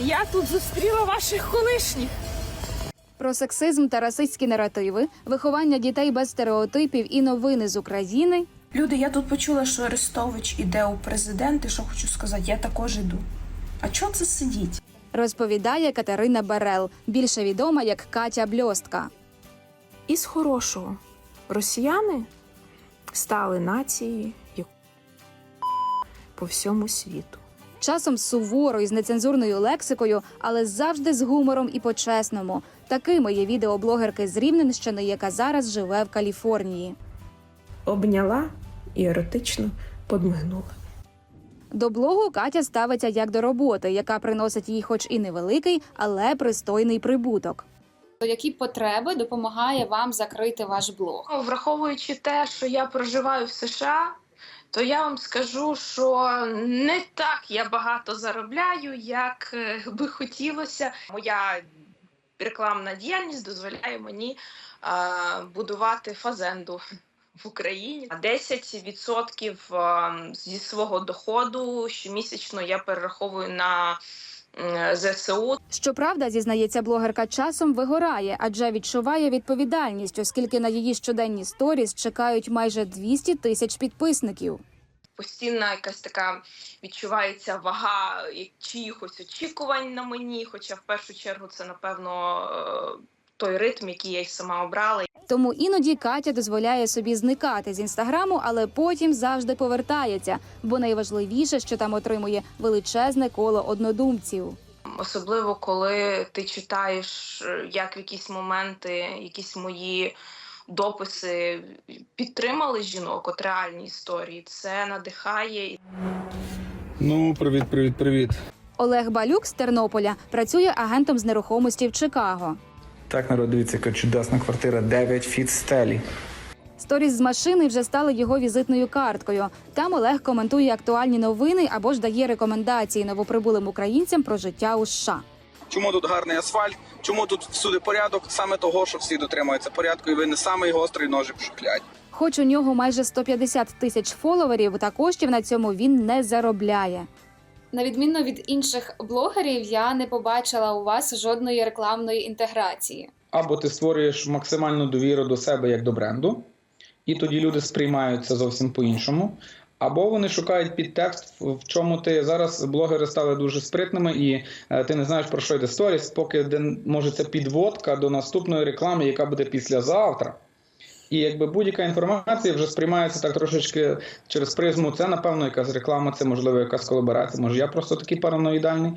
Я тут зустріла ваших колишніх. Про сексизм та расистські наративи, виховання дітей без стереотипів і новини з України. Люди, я тут почула, що Арестович іде у президенти. Що хочу сказати, я також іду. А чого це сидіть? Розповідає Катерина Берел, більше відома як Катя Бльостка. Із хорошого росіяни стали нацією по всьому світу. Часом суворо і з нецензурною лексикою, але завжди з гумором і по-чесному. Такими є відеоблогерки з Рівненщини, яка зараз живе в Каліфорнії. Обняла і еротично подмигнула. До блогу Катя ставиться як до роботи, яка приносить їй, хоч і невеликий, але пристойний прибуток. Які потреби допомагає вам закрити ваш блог? Враховуючи те, що я проживаю в США, то я вам скажу, що не так я багато заробляю, як е, би хотілося. Моя рекламна діяльність дозволяє мені е, будувати фазенду в Україні. 10% е, зі свого доходу щомісячно я перераховую на ЗСУ. Щоправда, зізнається блогерка, часом вигорає, адже відчуває відповідальність, оскільки на її щоденні сторіс чекають майже 200 тисяч підписників. постійна якась така відчувається вага чиїхось очікувань на мені. Хоча в першу чергу це напевно е, той ритм, який я й сама обрала. Тому іноді Катя дозволяє собі зникати з інстаграму, але потім завжди повертається, бо найважливіше, що там отримує величезне коло однодумців. Особливо коли ти читаєш, е, як в якісь моменти, якісь мої дописи підтримали жінок, от реальні історії. Це надихає Ну, привіт, привіт, привіт. Олег Балюк з Тернополя працює агентом з нерухомості в Чикаго. Так, народ, дивіться, яка чудесна квартира 9 фіт стелі. Сторіс з машини вже стали його візитною карткою. Там Олег коментує актуальні новини або ж дає рекомендації новоприбулим українцям про життя у США. Чому тут гарний асфальт? Чому тут всюди порядок? Саме того, що всі дотримуються порядку, і ви не самий гострий ножик в. Хоч у нього майже 150 тисяч фоловерів, та коштів на цьому він не заробляє. На відміну від інших блогерів, я не побачила у вас жодної рекламної інтеграції. або ти створюєш максимальну довіру до себе як до бренду, і тоді люди сприймають це зовсім по-іншому. Або вони шукають підтекст, в чому ти зараз блогери стали дуже спритними, і е, ти не знаєш про що йде сторіс, поки може це підводка до наступної реклами, яка буде післязавтра. І якби будь-яка інформація вже сприймається так трошечки через призму. Це напевно якась реклама, це можливо якась колаборація. Може, я просто такий параноїдальний.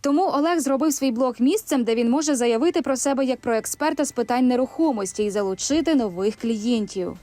Тому Олег зробив свій блог місцем, де він може заявити про себе як про експерта з питань нерухомості і залучити нових клієнтів.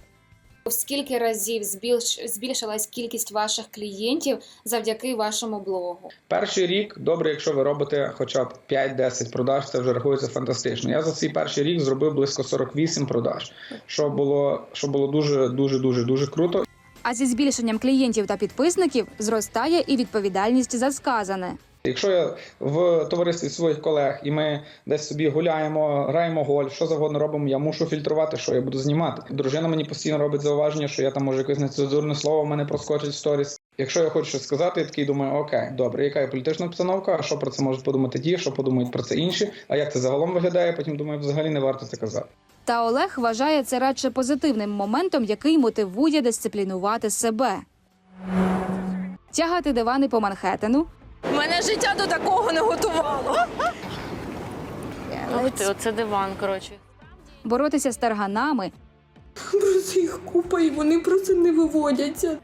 В скільки разів збільш... збільшилась кількість ваших клієнтів завдяки вашому блогу? Перший рік добре, якщо ви робите хоча б 5-10 продаж, це вже рахується фантастично. Я за свій перший рік зробив близько 48 продаж, що було, що було дуже, дуже, дуже, дуже круто. А зі збільшенням клієнтів та підписників зростає і відповідальність за сказане. Якщо я в товаристві своїх колег і ми десь собі гуляємо, граємо гольф, що завгодно робимо, я мушу фільтрувати, що я буду знімати. Дружина мені постійно робить зауваження, що я там може якесь нецензурне слово в мене проскочить в сторіс. Якщо я хочу щось сказати, я такий думаю, окей, добре, яка є політична обстановка, а що про це можуть подумати ті, що подумають про це інші, а як це загалом виглядає, потім думаю, взагалі не варто це казати. Та Олег вважає це радше позитивним моментом, який мотивує дисциплінувати себе. Тягати дивани по Манхеттену, Мене життя до такого не готувало. Ух ти, оце диван, коротше. боротися з тарганами Просто їх купа, і вони просто не виводяться.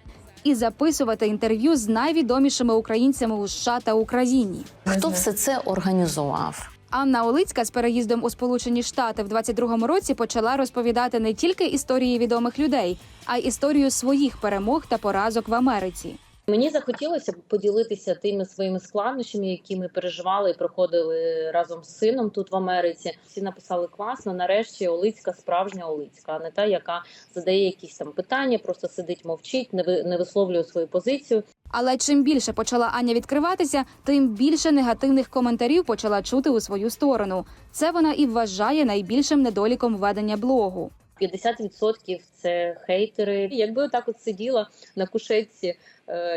і записувати інтерв'ю з найвідомішими українцями у США та Україні. Хто все це організував? Анна Олицька з переїздом у Сполучені Штати в 22-му році почала розповідати не тільки історії відомих людей, а й історію своїх перемог та поразок в Америці. Мені захотілося б поділитися тими своїми складнощами, які ми переживали і проходили разом з сином тут в Америці. Всі написали класно. Нарешті Олицька справжня Олицька, а не та, яка задає якісь там питання, просто сидить, мовчить, не ви- не висловлює свою позицію. Але чим більше почала Аня відкриватися, тим більше негативних коментарів почала чути у свою сторону. Це вона і вважає найбільшим недоліком ведення блогу. 50% це хейтери. Якби отак от сиділа на кушетці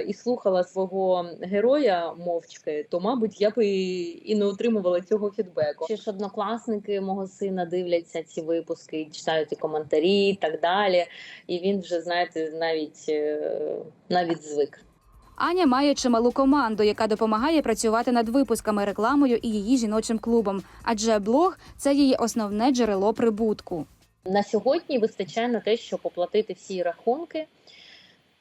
і слухала свого героя мовчки, то мабуть я б і, і не отримувала цього фідбеку. Ще ж однокласники мого сина дивляться ці випуски, читають і коментарі, і так далі. І він вже знаєте, навіть е, навіть звик. Аня має чималу команду, яка допомагає працювати над випусками, рекламою і її жіночим клубом. Адже блог це її основне джерело прибутку. На сьогодні вистачає на те, щоб оплатити всі рахунки, е,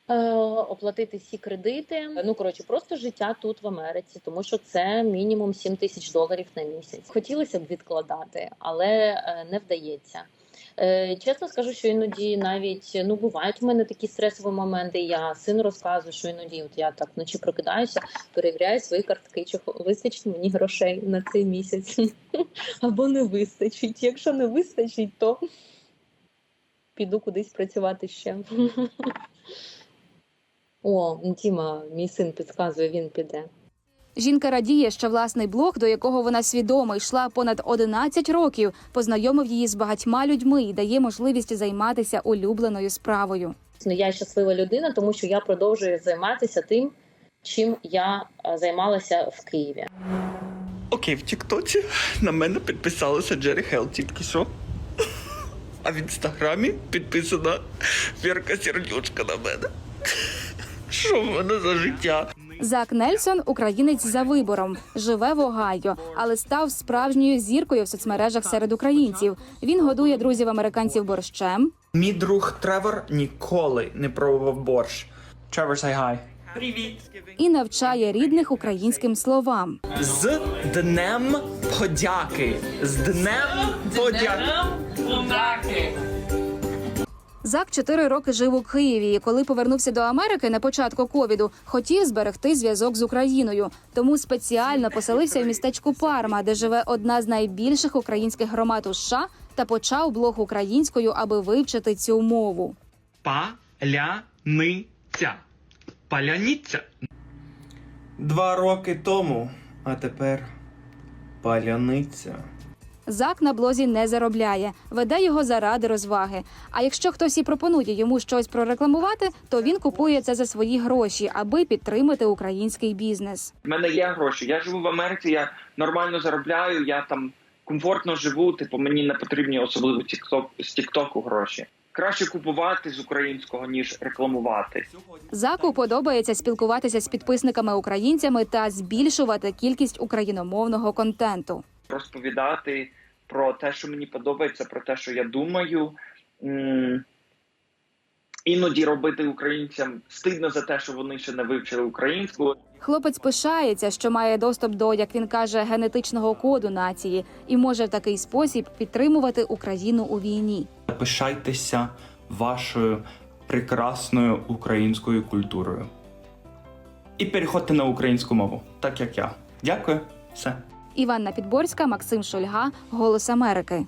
оплатити всі кредити. Ну коротше, просто життя тут в Америці, тому що це мінімум 7 тисяч доларів на місяць. Хотілося б відкладати, але е, не вдається. Е, Чесно скажу, що іноді навіть ну бувають в мене такі стресові моменти. Я сину розказую, що іноді от я так вночі прокидаюся, перевіряю свої картки, чи вистачить мені грошей на цей місяць або не вистачить. Якщо не вистачить, то піду кудись працювати ще. О, Діма, мій син підказує, він піде. Жінка радіє, що власний блог, до якого вона свідомо йшла понад 11 років, познайомив її з багатьма людьми і дає можливість займатися улюбленою справою. Ну, я щаслива людина, тому що я продовжую займатися тим, чим я е, займалася в Києві. Окей, в Тіктоці на мене підписалася Джері Хелл тільки що. А в інстаграмі підписана Вірка Сердючка на мене. Що в мене за життя? Зак Нельсон українець за вибором, живе в Огайо, але став справжньою зіркою в соцмережах серед українців. Він годує друзів американців борщем, Мій друг Тревор ніколи не пробував борщ. Trevor, say hi. Привіт! і навчає рідних українським словам. З Днем Подяки! З Днем Подяки! Зак чотири роки жив у Києві. і Коли повернувся до Америки на початку ковіду, хотів зберегти зв'язок з Україною. Тому спеціально поселився в містечку Парма, де живе одна з найбільших українських громад у США, та почав блог українською, аби вивчити цю мову. Паляниця. Паляниця. Два роки тому, а тепер паляниця. Зак на блозі не заробляє, веде його заради розваги. А якщо хтось і пропонує йому щось прорекламувати, то він купує це за свої гроші, аби підтримати український бізнес. В мене є гроші. Я живу в Америці, я нормально заробляю, я там комфортно живу. Типу, мені не потрібні особливо TikTok, з Тіктоку гроші. Краще купувати з українського ніж рекламувати. Заку подобається спілкуватися з підписниками-українцями та збільшувати кількість україномовного контенту. Розповідати про те, що мені подобається, про те, що я думаю. Іноді робити українцям стидно за те, що вони ще не вивчили українську. Хлопець пишається, що має доступ до, як він каже, генетичного коду нації і може в такий спосіб підтримувати Україну у війні. Пишайтеся вашою прекрасною українською культурою. І переходьте на українську мову, так як я. Дякую. Все. Іванна Підборська, Максим Шульга, Голос Америки.